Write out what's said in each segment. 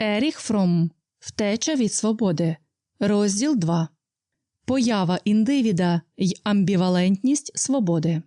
Еріх Фром Втеча від свободи. Розділ 2. Поява індивіда й амбівалентність свободи.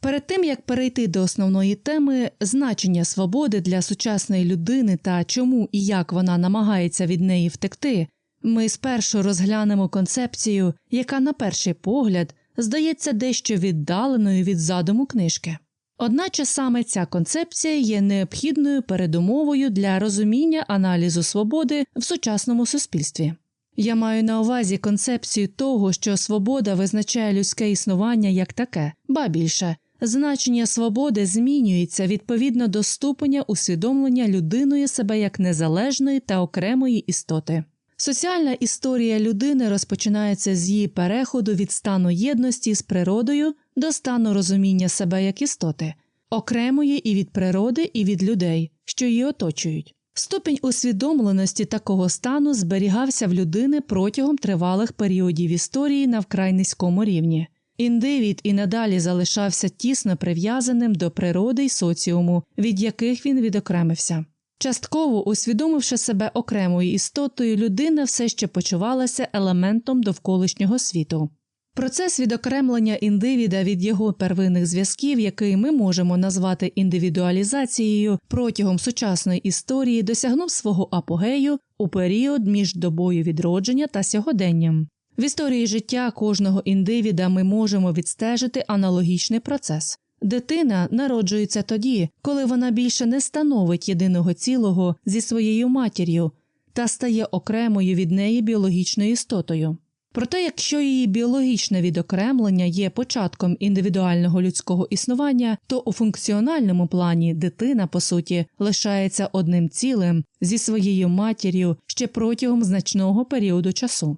Перед тим як перейти до основної теми значення свободи для сучасної людини та чому і як вона намагається від неї втекти, ми спершу розглянемо концепцію, яка на перший погляд здається дещо віддаленою від задуму книжки. Одначе саме ця концепція є необхідною передумовою для розуміння аналізу свободи в сучасному суспільстві. Я маю на увазі концепцію того, що свобода визначає людське існування як таке, ба більше значення свободи змінюється відповідно до ступеня усвідомлення людиною себе як незалежної та окремої істоти. Соціальна історія людини розпочинається з її переходу від стану єдності з природою до стану розуміння себе як істоти, окремої і від природи, і від людей, що її оточують. Ступінь усвідомленості такого стану зберігався в людини протягом тривалих періодів історії на вкрай низькому рівні. Індивід і надалі залишався тісно прив'язаним до природи й соціуму, від яких він відокремився. Частково усвідомивши себе окремою істотою, людина все ще почувалася елементом довколишнього світу. Процес відокремлення індивіда від його первинних зв'язків, який ми можемо назвати індивідуалізацією протягом сучасної історії, досягнув свого апогею у період між добою відродження та сьогоденням. В історії життя кожного індивіда ми можемо відстежити аналогічний процес. Дитина народжується тоді, коли вона більше не становить єдиного цілого зі своєю матір'ю та стає окремою від неї біологічною істотою. Проте, якщо її біологічне відокремлення є початком індивідуального людського існування, то у функціональному плані дитина, по суті, лишається одним цілим зі своєю матір'ю ще протягом значного періоду часу.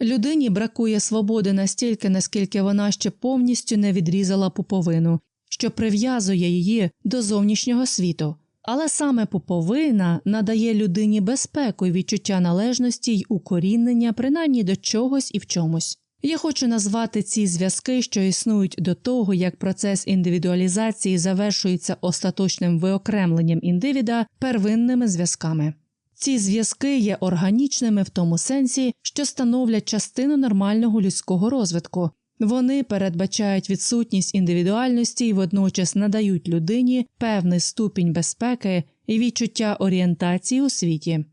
Людині бракує свободи настільки, наскільки вона ще повністю не відрізала пуповину, що прив'язує її до зовнішнього світу. Але саме пуповина надає людині безпеку і відчуття належності й укорінення, принаймні до чогось і в чомусь. Я хочу назвати ці зв'язки, що існують до того, як процес індивідуалізації завершується остаточним виокремленням індивіда первинними зв'язками. Ці зв'язки є органічними в тому сенсі, що становлять частину нормального людського розвитку. Вони передбачають відсутність індивідуальності і водночас надають людині певний ступінь безпеки і відчуття орієнтації у світі.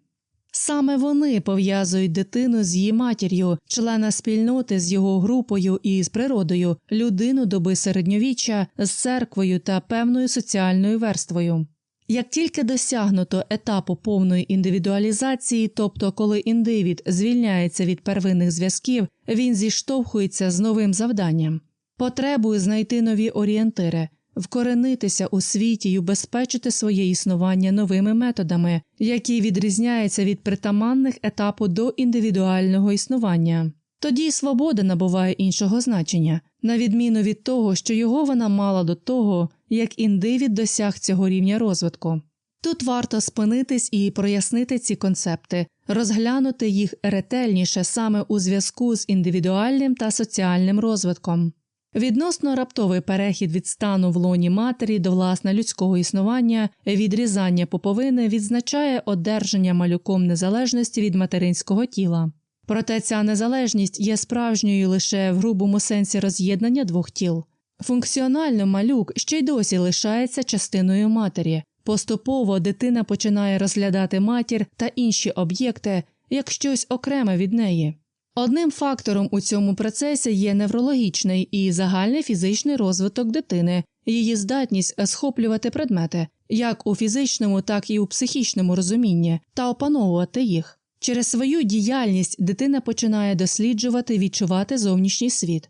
Саме вони пов'язують дитину з її матір'ю, члена спільноти з його групою і з природою, людину доби середньовіччя з церквою та певною соціальною верствою. Як тільки досягнуто етапу повної індивідуалізації, тобто коли індивід звільняється від первинних зв'язків, він зіштовхується з новим завданням, потребує знайти нові орієнтири, вкоренитися у світі й убезпечити своє існування новими методами, які відрізняються від притаманних етапу до індивідуального існування. Тоді свобода набуває іншого значення, на відміну від того, що його вона мала до того, як індивід досяг цього рівня розвитку. Тут варто спинитись і прояснити ці концепти, розглянути їх ретельніше саме у зв'язку з індивідуальним та соціальним розвитком. Відносно раптовий перехід від стану в лоні матері до власне людського існування, відрізання поповини відзначає одержання малюком незалежності від материнського тіла. Проте ця незалежність є справжньою лише в грубому сенсі роз'єднання двох тіл. Функціонально малюк ще й досі лишається частиною матері. Поступово дитина починає розглядати матір та інші об'єкти як щось окреме від неї. Одним фактором у цьому процесі є неврологічний і загальний фізичний розвиток дитини, її здатність схоплювати предмети як у фізичному, так і у психічному розумінні та опановувати їх. Через свою діяльність дитина починає досліджувати відчувати зовнішній світ.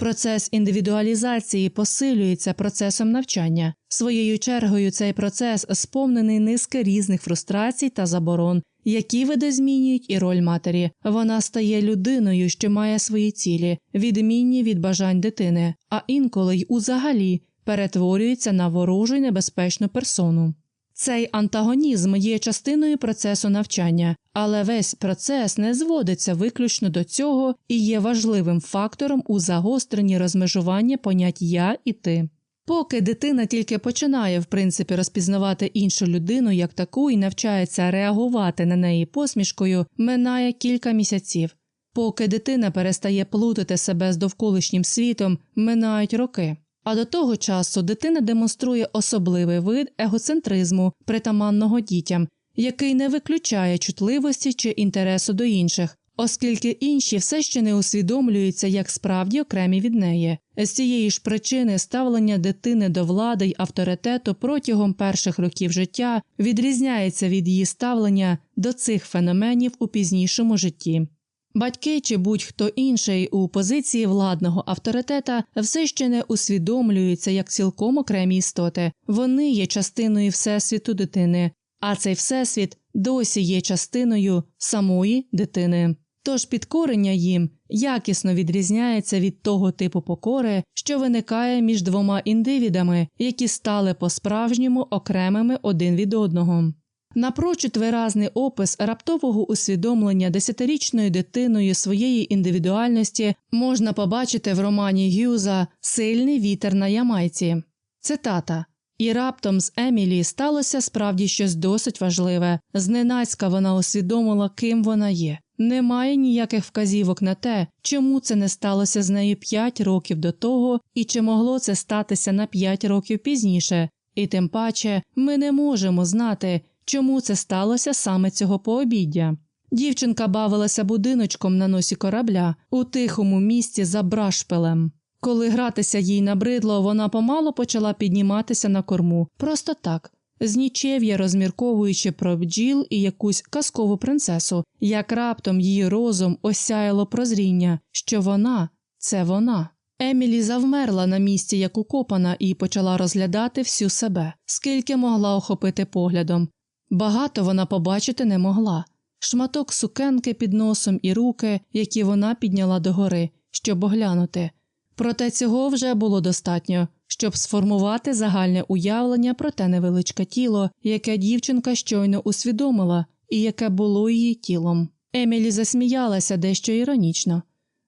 Процес індивідуалізації посилюється процесом навчання. Своєю чергою цей процес сповнений низки різних фрустрацій та заборон, які видозмінюють і роль матері. Вона стає людиною, що має свої цілі, відмінні від бажань дитини, а інколи й узагалі перетворюється на ворожу й небезпечну персону. Цей антагонізм є частиною процесу навчання, але весь процес не зводиться виключно до цього і є важливим фактором у загостренні розмежування понять я і ти. Поки дитина тільки починає в принципі розпізнавати іншу людину як таку і навчається реагувати на неї посмішкою, минає кілька місяців. Поки дитина перестає плутати себе з довколишнім світом, минають роки. А до того часу дитина демонструє особливий вид егоцентризму, притаманного дітям, який не виключає чутливості чи інтересу до інших, оскільки інші все ще не усвідомлюються як справді окремі від неї. З цієї ж причини ставлення дитини до влади й авторитету протягом перших років життя відрізняється від її ставлення до цих феноменів у пізнішому житті. Батьки чи будь-хто інший у позиції владного авторитета все ще не усвідомлюються як цілком окремі істоти, вони є частиною всесвіту дитини, а цей всесвіт досі є частиною самої дитини. Тож підкорення їм якісно відрізняється від того типу покори, що виникає між двома індивідами, які стали по-справжньому окремими один від одного. Напрочуд виразний опис раптового усвідомлення десятирічною дитиною своєї індивідуальності можна побачити в романі Гюза Сильний вітер на Ямайці. Цитата і раптом з Емілі сталося справді щось досить важливе. Зненацька вона усвідомила, ким вона є. Немає ніяких вказівок на те, чому це не сталося з нею п'ять років до того і чи могло це статися на п'ять років пізніше. І тим паче ми не можемо знати, чому це сталося саме цього пообіддя. Дівчинка бавилася будиночком на носі корабля у тихому місці за брашпилем. Коли гратися їй набридло, вона помало почала підніматися на корму, просто так, з нічев'я розмірковуючи про бджіл і якусь казкову принцесу, як раптом її розум осяяло прозріння, що вона це вона. Емілі завмерла на місці, як укопана, і почала розглядати всю себе, скільки могла охопити поглядом. Багато вона побачити не могла. Шматок сукенки під носом і руки, які вона підняла догори, щоб оглянути. Проте цього вже було достатньо, щоб сформувати загальне уявлення про те невеличке тіло, яке дівчинка щойно усвідомила і яке було її тілом. Емілі засміялася дещо іронічно.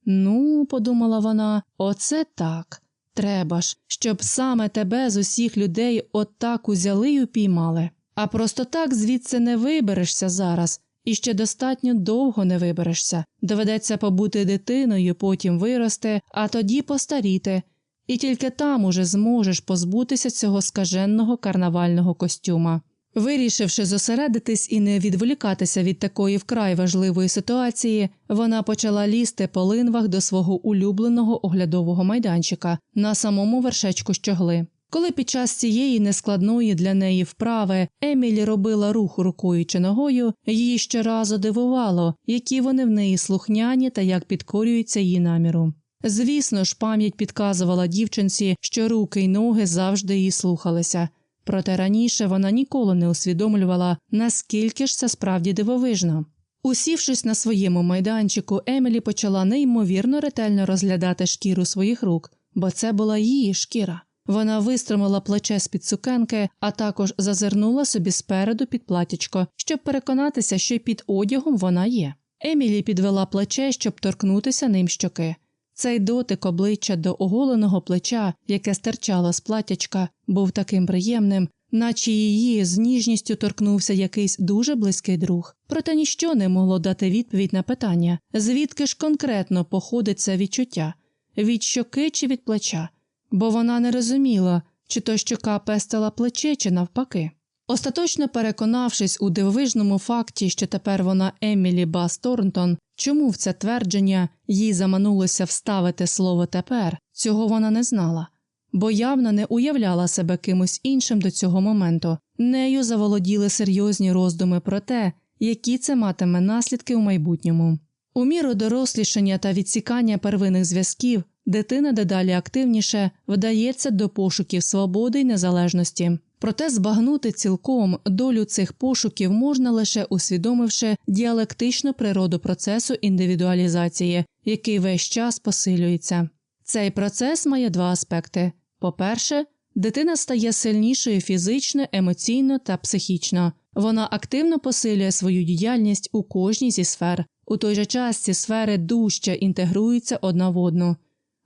Ну, подумала вона, оце так. Треба ж, щоб саме тебе з усіх людей отак узяли й упіймали. А просто так звідси не виберешся зараз, і ще достатньо довго не виберешся. Доведеться побути дитиною, потім вирости, а тоді постаріти, і тільки там уже зможеш позбутися цього скаженного карнавального костюма. Вирішивши зосередитись і не відволікатися від такої вкрай важливої ситуації, вона почала лізти по линвах до свого улюбленого оглядового майданчика на самому вершечку щогли. Коли під час цієї нескладної для неї вправи Емілі робила рух рукою чи ногою, її щоразу дивувало, які вони в неї слухняні та як підкорюються її наміру. Звісно ж, пам'ять підказувала дівчинці, що руки й ноги завжди її слухалися. Проте раніше вона ніколи не усвідомлювала, наскільки ж це справді дивовижно. Усівшись на своєму майданчику, Емілі почала неймовірно ретельно розглядати шкіру своїх рук, бо це була її шкіра. Вона вистромила плече з під сукенки, а також зазирнула собі спереду під платячко, щоб переконатися, що під одягом вона є. Емілі підвела плече, щоб торкнутися ним щоки. Цей дотик обличчя до оголеного плеча, яке стирчало з платячка, був таким приємним, наче її з ніжністю торкнувся якийсь дуже близький друг. Проте ніщо не могло дати відповідь на питання, звідки ж конкретно походить це відчуття від щоки чи від плеча, бо вона не розуміла, чи то щока пестила плече, чи навпаки. Остаточно переконавшись у дивовижному факті, що тепер вона Емілі Бас Торнтон, чому в це твердження їй заманулося вставити слово тепер, цього вона не знала, бо явно не уявляла себе кимось іншим до цього моменту. Нею заволоділи серйозні роздуми про те, які це матиме наслідки у майбутньому. У міру дорослішання та відсікання первинних зв'язків дитина дедалі активніше вдається до пошуків свободи й незалежності. Проте збагнути цілком долю цих пошуків можна лише усвідомивши діалектичну природу процесу індивідуалізації, який весь час посилюється. Цей процес має два аспекти: по-перше, дитина стає сильнішою фізично, емоційно та психічно. Вона активно посилює свою діяльність у кожній зі сфер. У той же час ці сфери дужче інтегруються одна в одну.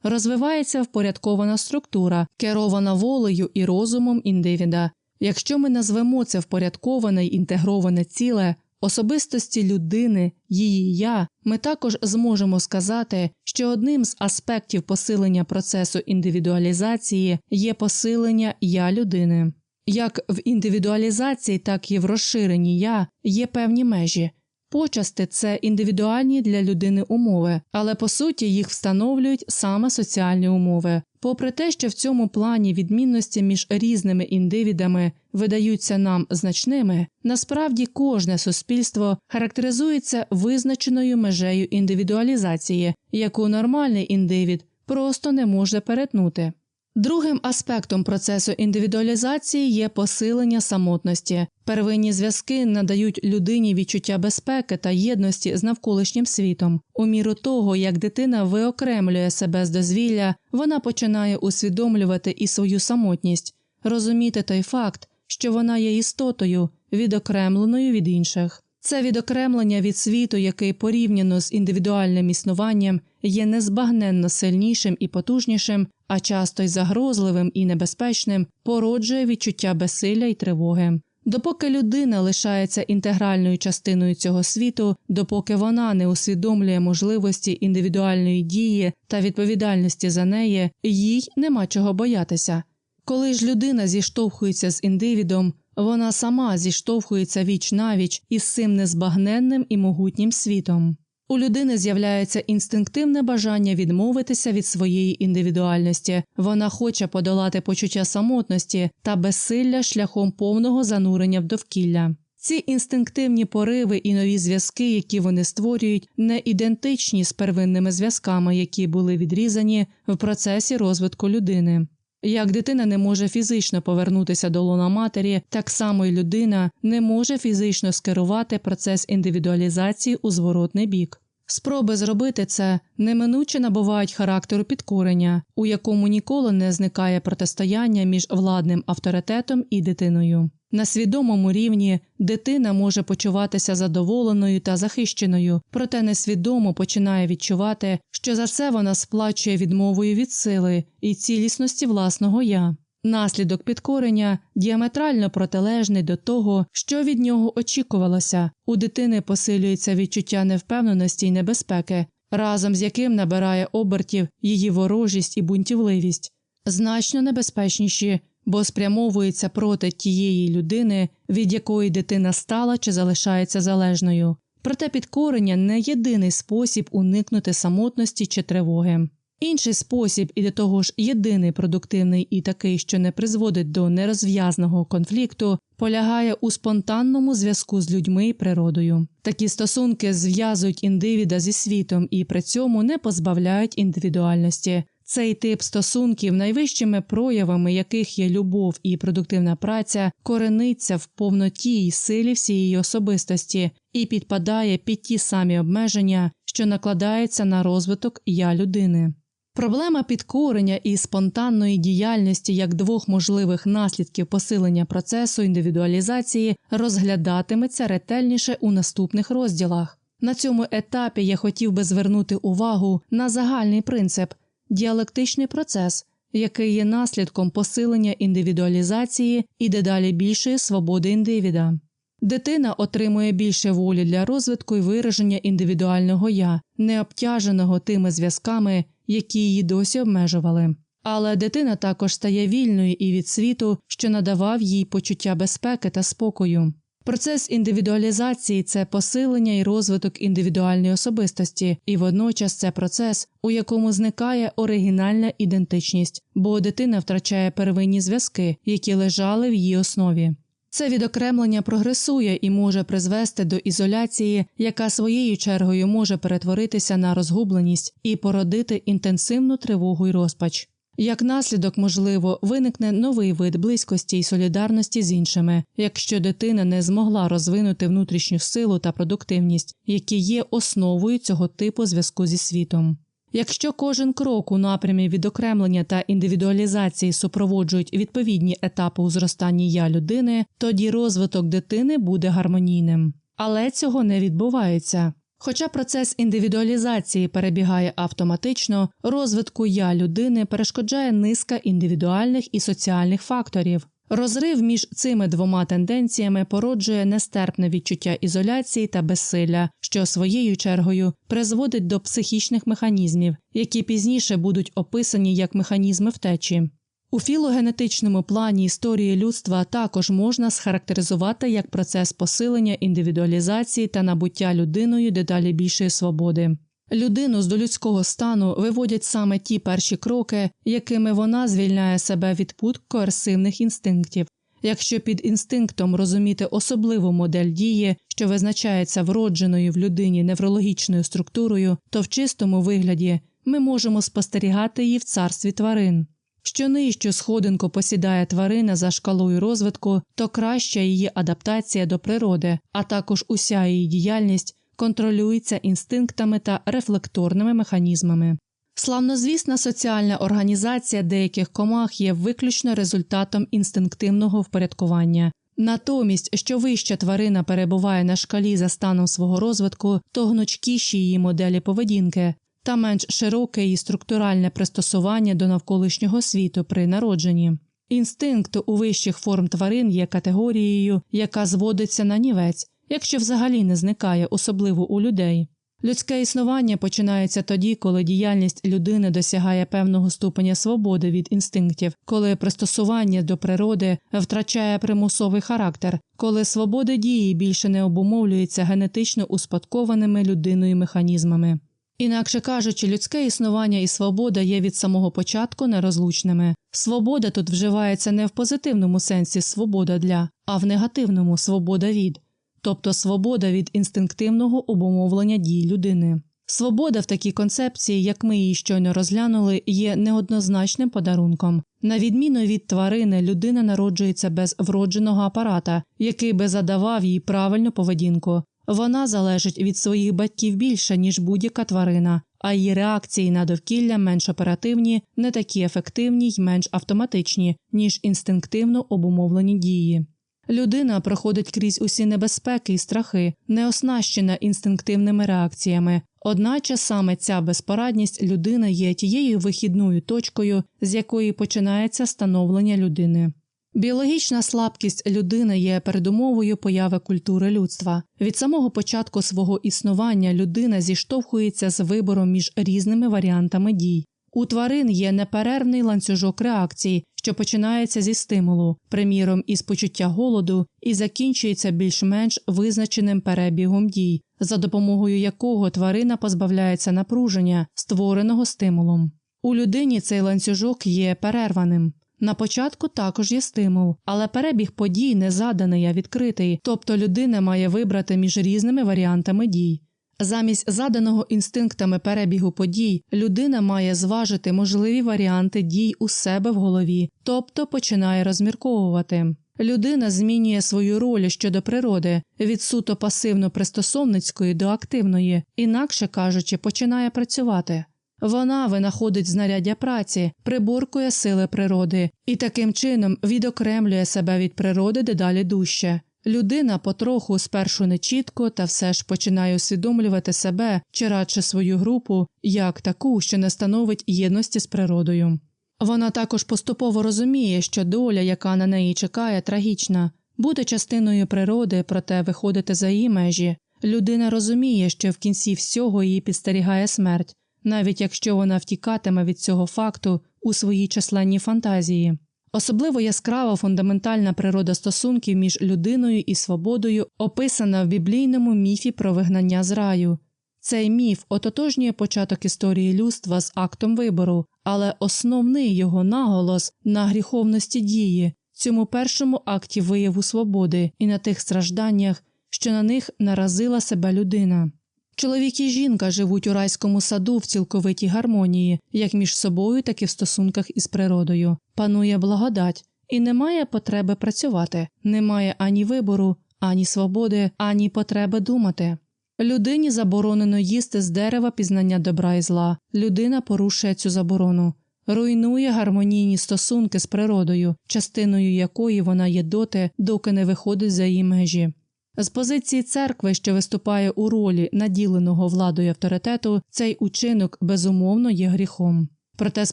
Розвивається впорядкована структура, керована волею і розумом індивіда. Якщо ми назвемо це впорядковане й інтегроване ціле, особистості людини, її я, ми також зможемо сказати, що одним з аспектів посилення процесу індивідуалізації є посилення я людини. Як в індивідуалізації, так і в розширенні я є певні межі. Почасти це індивідуальні для людини умови, але по суті їх встановлюють саме соціальні умови. Попри те, що в цьому плані відмінності між різними індивідами видаються нам значними, насправді кожне суспільство характеризується визначеною межею індивідуалізації, яку нормальний індивід просто не може перетнути. Другим аспектом процесу індивідуалізації є посилення самотності. Первинні зв'язки надають людині відчуття безпеки та єдності з навколишнім світом. У міру того, як дитина виокремлює себе з дозвілля, вона починає усвідомлювати і свою самотність, розуміти той факт, що вона є істотою, відокремленою від інших. Це відокремлення від світу, який порівняно з індивідуальним існуванням є незбагненно сильнішим і потужнішим, а часто й загрозливим і небезпечним, породжує відчуття безсилля й тривоги. Допоки людина лишається інтегральною частиною цього світу, допоки вона не усвідомлює можливості індивідуальної дії та відповідальності за неї, їй нема чого боятися. Коли ж людина зіштовхується з індивідом, вона сама зіштовхується віч навіч із цим незбагненним і могутнім світом. У людини з'являється інстинктивне бажання відмовитися від своєї індивідуальності, вона хоче подолати почуття самотності та безсилля шляхом повного занурення в довкілля. Ці інстинктивні пориви і нові зв'язки, які вони створюють, не ідентичні з первинними зв'язками, які були відрізані в процесі розвитку людини. Як дитина не може фізично повернутися до луна матері, так само й людина не може фізично скерувати процес індивідуалізації у зворотний бік. Спроби зробити це неминуче набувають характеру підкорення, у якому ніколи не зникає протистояння між владним авторитетом і дитиною. На свідомому рівні дитина може почуватися задоволеною та захищеною, проте несвідомо починає відчувати, що за це вона сплачує відмовою від сили і цілісності власного я. Наслідок підкорення діаметрально протилежний до того, що від нього очікувалося. У дитини посилюється відчуття невпевненості й небезпеки, разом з яким набирає обертів її ворожість і бунтівливість, значно небезпечніші, бо спрямовується проти тієї людини, від якої дитина стала чи залишається залежною. Проте підкорення не єдиний спосіб уникнути самотності чи тривоги. Інший спосіб, і до того ж єдиний продуктивний і такий, що не призводить до нерозв'язного конфлікту, полягає у спонтанному зв'язку з людьми і природою. Такі стосунки зв'язують індивіда зі світом і при цьому не позбавляють індивідуальності. Цей тип стосунків, найвищими проявами яких є любов і продуктивна праця, корениться в повноті й силі всієї особистості і підпадає під ті самі обмеження, що накладаються на розвиток я людини. Проблема підкорення і спонтанної діяльності як двох можливих наслідків посилення процесу індивідуалізації розглядатиметься ретельніше у наступних розділах. На цьому етапі я хотів би звернути увагу на загальний принцип діалектичний процес, який є наслідком посилення індивідуалізації і дедалі більшої свободи індивіда. Дитина отримує більше волі для розвитку і вираження індивідуального я, не обтяженого тими зв'язками, які її досі обмежували. Але дитина також стає вільною і від світу, що надавав їй почуття безпеки та спокою. Процес індивідуалізації це посилення і розвиток індивідуальної особистості, і водночас це процес, у якому зникає оригінальна ідентичність, бо дитина втрачає первинні зв'язки, які лежали в її основі. Це відокремлення прогресує і може призвести до ізоляції, яка своєю чергою може перетворитися на розгубленість і породити інтенсивну тривогу й розпач. Як наслідок, можливо, виникне новий вид близькості й солідарності з іншими, якщо дитина не змогла розвинути внутрішню силу та продуктивність, які є основою цього типу зв'язку зі світом. Якщо кожен крок у напрямі відокремлення та індивідуалізації супроводжують відповідні етапи у зростанні я людини, тоді розвиток дитини буде гармонійним. Але цього не відбувається. Хоча процес індивідуалізації перебігає автоматично, розвитку я людини перешкоджає низка індивідуальних і соціальних факторів. Розрив між цими двома тенденціями породжує нестерпне відчуття ізоляції та безсилля, що своєю чергою призводить до психічних механізмів, які пізніше будуть описані як механізми втечі. У філогенетичному плані історії людства також можна схарактеризувати як процес посилення індивідуалізації та набуття людиною дедалі більшої свободи. Людину з долюдського стану виводять саме ті перші кроки, якими вона звільняє себе від пут коерсивних інстинктів. Якщо під інстинктом розуміти особливу модель дії, що визначається вродженою в людині неврологічною структурою, то в чистому вигляді ми можемо спостерігати її в царстві тварин. Що нижчу сходинку посідає тварина за шкалою розвитку, то краща її адаптація до природи, а також уся її діяльність контролюється інстинктами та рефлекторними механізмами. Славнозвісна соціальна організація деяких комах є виключно результатом інстинктивного впорядкування. Натомість, що вища тварина перебуває на шкалі за станом свого розвитку, то гнучкіші її моделі поведінки та менш широке її структуральне пристосування до навколишнього світу при народженні. Інстинкт у вищих форм тварин є категорією, яка зводиться на нівець, якщо взагалі не зникає, особливо у людей. Людське існування починається тоді, коли діяльність людини досягає певного ступеня свободи від інстинктів, коли пристосування до природи втрачає примусовий характер, коли свобода дії більше не обумовлюється генетично успадкованими людиною механізмами. Інакше кажучи, людське існування і свобода є від самого початку нерозлучними. Свобода тут вживається не в позитивному сенсі свобода для, а в негативному свобода від тобто свобода від інстинктивного обумовлення дій людини. Свобода в такій концепції, як ми її щойно розглянули, є неоднозначним подарунком. На відміну від тварини, людина народжується без вродженого апарата, який би задавав їй правильну поведінку. Вона залежить від своїх батьків більше, ніж будь-яка тварина, а її реакції на довкілля менш оперативні, не такі ефективні й менш автоматичні, ніж інстинктивно обумовлені дії. Людина проходить крізь усі небезпеки і страхи, не оснащена інстинктивними реакціями. Одначе саме ця безпорадність людини є тією вихідною точкою, з якої починається становлення людини. Біологічна слабкість людини є передумовою появи культури людства. Від самого початку свого існування людина зіштовхується з вибором між різними варіантами дій. У тварин є неперервний ланцюжок реакцій, що починається зі стимулу, приміром із почуття голоду, і закінчується більш-менш визначеним перебігом дій, за допомогою якого тварина позбавляється напруження, створеного стимулом. У людині цей ланцюжок є перерваним. На початку також є стимул, але перебіг подій не заданий, а відкритий, тобто людина має вибрати між різними варіантами дій. Замість заданого інстинктами перебігу подій людина має зважити можливі варіанти дій у себе в голові, тобто починає розмірковувати. Людина змінює свою роль щодо природи від суто пасивно пристосовницької до активної, інакше кажучи, починає працювати. Вона винаходить знаряддя праці, приборкує сили природи і таким чином відокремлює себе від природи дедалі дужче. Людина потроху спершу нечітко та все ж починає усвідомлювати себе чи радше свою групу як таку, що не становить єдності з природою. Вона також поступово розуміє, що доля, яка на неї чекає, трагічна, бути частиною природи, проте виходити за її межі. Людина розуміє, що в кінці всього її підстерігає смерть, навіть якщо вона втікатиме від цього факту у своїй численній фантазії. Особливо яскрава фундаментальна природа стосунків між людиною і свободою описана в біблійному міфі про вигнання з раю. Цей міф ототожнює початок історії людства з актом вибору, але основний його наголос на гріховності дії, цьому першому акті вияву свободи і на тих стражданнях, що на них наразила себе людина. Чоловік і жінка живуть у райському саду в цілковитій гармонії, як між собою, так і в стосунках із природою. Панує благодать, і немає потреби працювати, немає ані вибору, ані свободи, ані потреби думати. Людині заборонено їсти з дерева пізнання добра і зла. Людина порушує цю заборону, руйнує гармонійні стосунки з природою, частиною якої вона є доти, доки не виходить за її межі. З позиції церкви, що виступає у ролі наділеного владою авторитету, цей учинок безумовно є гріхом. Проте з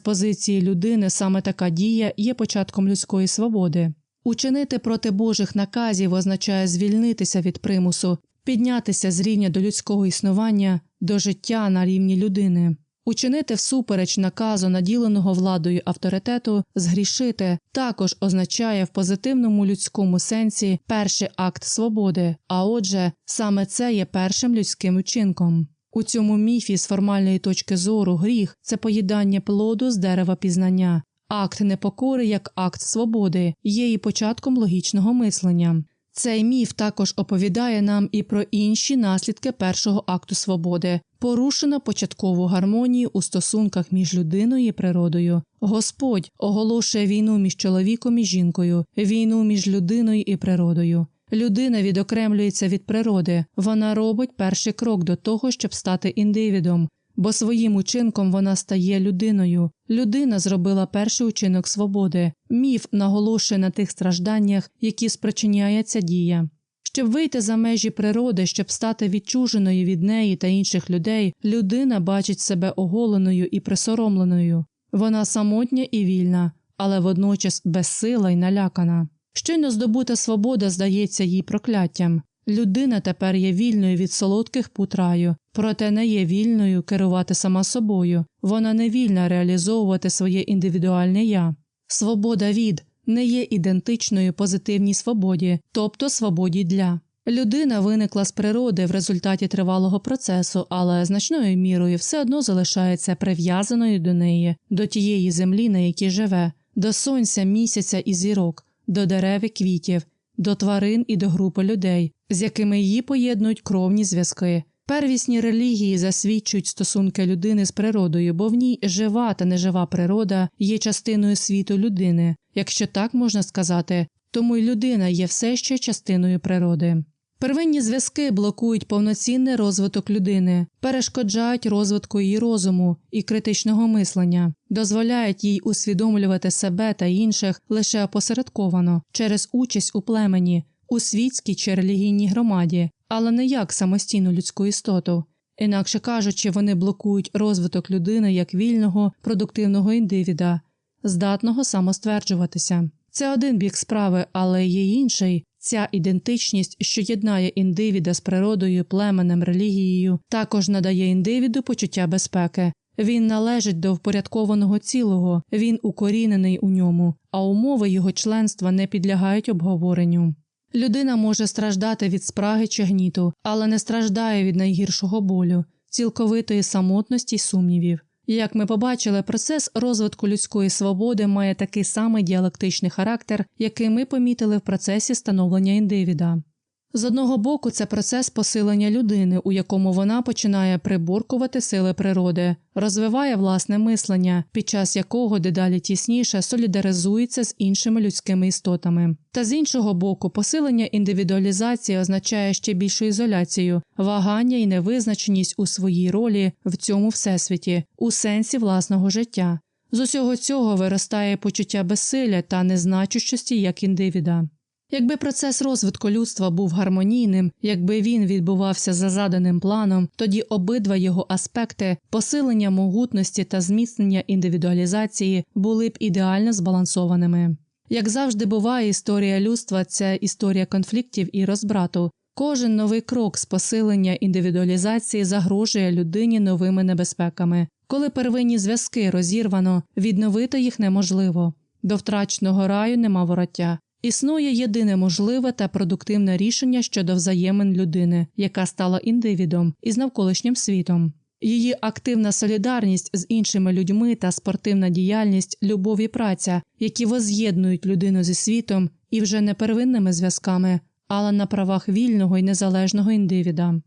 позиції людини саме така дія є початком людської свободи. Учинити проти Божих наказів означає звільнитися від примусу, піднятися з рівня до людського існування до життя на рівні людини. Учинити всупереч наказу наділеного владою авторитету, згрішити також означає в позитивному людському сенсі перший акт свободи, а отже, саме це є першим людським учинком. У цьому міфі з формальної точки зору гріх це поїдання плоду з дерева пізнання, акт непокори як акт свободи, є і початком логічного мислення. Цей міф також оповідає нам і про інші наслідки першого акту свободи, порушено початкову гармонію у стосунках між людиною і природою. Господь оголошує війну між чоловіком і жінкою, війну між людиною і природою. Людина відокремлюється від природи, вона робить перший крок до того, щоб стати індивідом, бо своїм учинком вона стає людиною. Людина зробила перший учинок свободи. Міф наголошує на тих стражданнях, які спричиняє дія. Щоб вийти за межі природи, щоб стати відчуженою від неї та інших людей, людина бачить себе оголеною і присоромленою. Вона самотня і вільна, але водночас безсила й налякана. Щойно здобута свобода здається їй прокляттям. Людина тепер є вільною від солодких пут раю, проте не є вільною керувати сама собою, вона не вільна реалізовувати своє індивідуальне я. Свобода від не є ідентичною позитивній свободі, тобто свободі для. Людина виникла з природи в результаті тривалого процесу, але значною мірою все одно залишається прив'язаною до неї, до тієї землі, на якій живе, до сонця, місяця і зірок, до дерев і квітів, до тварин і до групи людей, з якими її поєднують кровні зв'язки. Первісні релігії засвідчують стосунки людини з природою, бо в ній жива та нежива природа є частиною світу людини, якщо так можна сказати, тому й людина є все ще частиною природи. Первинні зв'язки блокують повноцінний розвиток людини, перешкоджають розвитку її розуму і критичного мислення, дозволяють їй усвідомлювати себе та інших лише опосередковано через участь у племені, у світській чи релігійній громаді, але не як самостійну людську істоту. Інакше кажучи, вони блокують розвиток людини як вільного, продуктивного індивіда, здатного самостверджуватися. Це один бік справи, але є інший. Ця ідентичність, що єднає індивіда з природою, племенем, релігією, також надає індивіду почуття безпеки. Він належить до впорядкованого цілого, він укорінений у ньому, а умови його членства не підлягають обговоренню. Людина може страждати від спраги чи гніту, але не страждає від найгіршого болю, цілковитої самотності й сумнівів. Як ми побачили, процес розвитку людської свободи має такий самий діалектичний характер, який ми помітили в процесі становлення індивіда. З одного боку, це процес посилення людини, у якому вона починає приборкувати сили природи, розвиває власне мислення, під час якого дедалі тісніше солідаризується з іншими людськими істотами. Та з іншого боку, посилення індивідуалізації означає ще більшу ізоляцію, вагання і невизначеність у своїй ролі в цьому всесвіті, у сенсі власного життя. З усього цього виростає почуття безсилля та незначущості як індивіда. Якби процес розвитку людства був гармонійним, якби він відбувався за заданим планом, тоді обидва його аспекти посилення могутності та зміцнення індивідуалізації були б ідеально збалансованими. Як завжди буває, історія людства це історія конфліктів і розбрату. Кожен новий крок з посилення індивідуалізації загрожує людині новими небезпеками. Коли первинні зв'язки розірвано, відновити їх неможливо. До втраченого раю нема вороття. Існує єдине можливе та продуктивне рішення щодо взаємин людини, яка стала індивідом із навколишнім світом. Її активна солідарність з іншими людьми та спортивна діяльність, любов і праця, які воз'єднують людину зі світом і вже не первинними зв'язками, але на правах вільного і незалежного індивіда.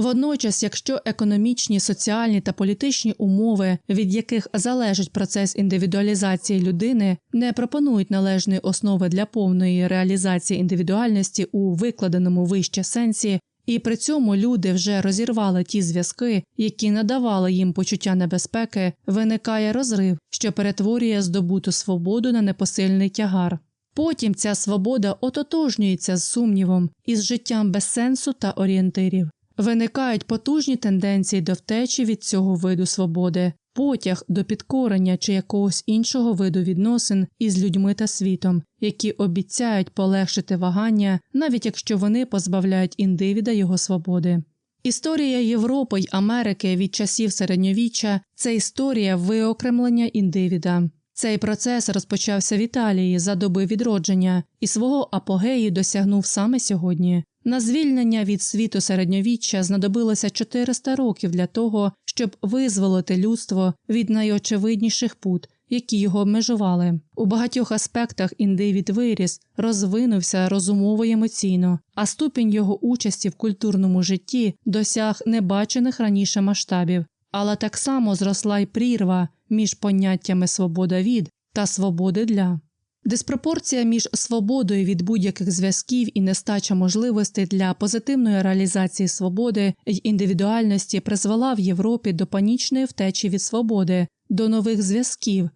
Водночас, якщо економічні, соціальні та політичні умови, від яких залежить процес індивідуалізації людини, не пропонують належної основи для повної реалізації індивідуальності у викладеному вище сенсі, і при цьому люди вже розірвали ті зв'язки, які надавали їм почуття небезпеки, виникає розрив, що перетворює здобуту свободу на непосильний тягар. Потім ця свобода ототожнюється з сумнівом і з життям без сенсу та орієнтирів. Виникають потужні тенденції до втечі від цього виду свободи, потяг до підкорення чи якогось іншого виду відносин із людьми та світом, які обіцяють полегшити вагання, навіть якщо вони позбавляють індивіда його свободи. Історія Європи й Америки від часів середньовіччя це історія виокремлення індивіда. Цей процес розпочався в Італії за доби відродження і свого апогею досягнув саме сьогодні. На звільнення від світу середньовіччя знадобилося 400 років для того, щоб визволити людство від найочевидніших пут, які його обмежували. У багатьох аспектах індивід виріс, розвинувся розумово емоційно, а ступінь його участі в культурному житті досяг небачених раніше масштабів, але так само зросла й прірва між поняттями свобода від та свободи для. Диспропорція між свободою від будь-яких зв'язків і нестача можливостей для позитивної реалізації свободи й індивідуальності призвела в Європі до панічної втечі від свободи, до нових зв'язків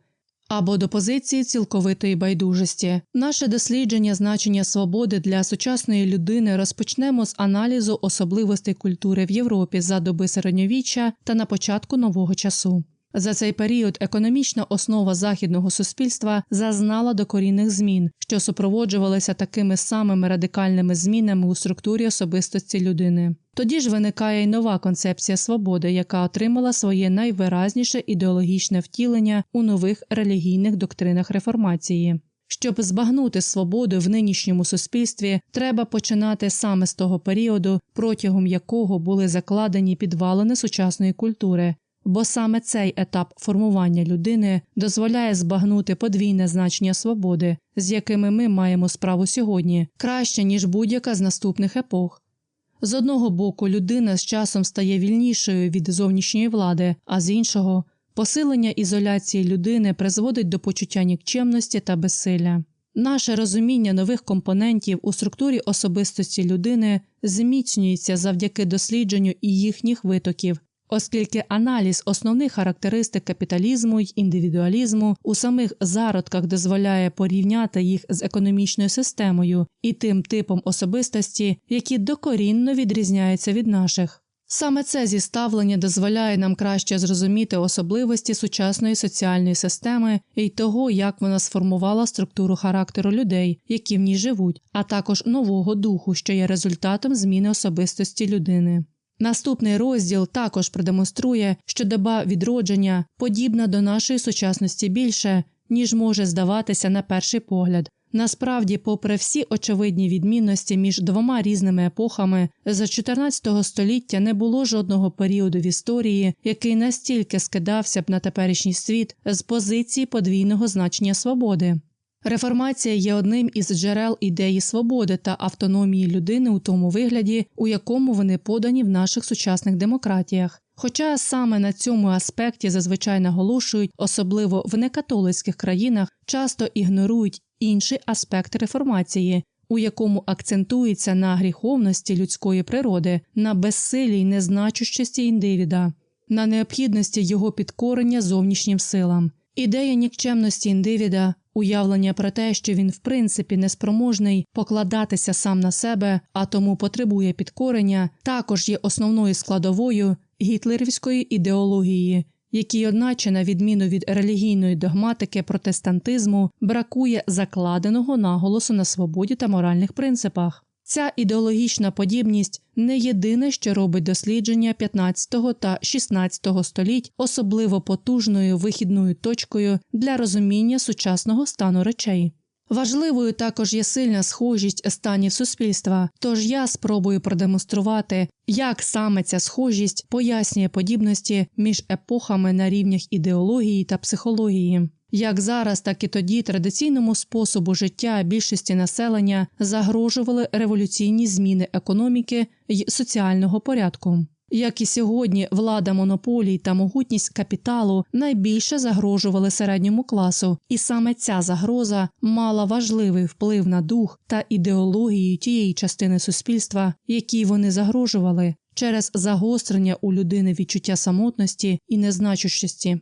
або до позиції цілковитої байдужості. Наше дослідження значення свободи для сучасної людини розпочнемо з аналізу особливостей культури в Європі за доби середньовіччя та на початку нового часу. За цей період економічна основа західного суспільства зазнала докорінних змін, що супроводжувалися такими самими радикальними змінами у структурі особистості людини. Тоді ж виникає й нова концепція свободи, яка отримала своє найвиразніше ідеологічне втілення у нових релігійних доктринах реформації. Щоб збагнути свободу в нинішньому суспільстві, треба починати саме з того періоду, протягом якого були закладені підвалини сучасної культури, бо саме цей етап формування людини дозволяє збагнути подвійне значення свободи, з якими ми маємо справу сьогодні, краще ніж будь-яка з наступних епох. З одного боку, людина з часом стає вільнішою від зовнішньої влади, а з іншого посилення ізоляції людини призводить до почуття нікчемності та безсилля. Наше розуміння нових компонентів у структурі особистості людини зміцнюється завдяки дослідженню і їхніх витоків, оскільки аналіз основних характеристик капіталізму й індивідуалізму у самих зародках дозволяє порівняти їх з економічною системою і тим типом особистості, які докорінно відрізняються від наших. Саме це зіставлення дозволяє нам краще зрозуміти особливості сучасної соціальної системи і того, як вона сформувала структуру характеру людей, які в ній живуть, а також нового духу, що є результатом зміни особистості людини. Наступний розділ також продемонструє, що доба відродження подібна до нашої сучасності більше, ніж може здаватися на перший погляд. Насправді, попри всі очевидні відмінності між двома різними епохами, за 14 століття не було жодного періоду в історії, який настільки скидався б на теперішній світ з позиції подвійного значення свободи. Реформація є одним із джерел ідеї свободи та автономії людини у тому вигляді, у якому вони подані в наших сучасних демократіях. Хоча саме на цьому аспекті зазвичай наголошують, особливо в некатолицьких країнах, часто ігнорують інший аспект реформації, у якому акцентується на гріховності людської природи, на безсилі й незначущості індивіда, на необхідності його підкорення зовнішнім силам. Ідея нікчемності індивіда, уявлення про те, що він в принципі неспроможний покладатися сам на себе, а тому потребує підкорення, також є основною складовою гітлерівської ідеології, якій, одначе, на відміну від релігійної догматики протестантизму, бракує закладеного наголосу на свободі та моральних принципах. Ця ідеологічна подібність не єдине, що робить дослідження 15 та 16 століть особливо потужною вихідною точкою для розуміння сучасного стану речей. Важливою також є сильна схожість станів суспільства, тож я спробую продемонструвати, як саме ця схожість пояснює подібності між епохами на рівнях ідеології та психології. Як зараз, так і тоді традиційному способу життя більшості населення загрожували революційні зміни економіки й соціального порядку. Як і сьогодні, влада монополій та могутність капіталу найбільше загрожували середньому класу, і саме ця загроза мала важливий вплив на дух та ідеологію тієї частини суспільства, якій вони загрожували, через загострення у людини відчуття самотності і незначущості.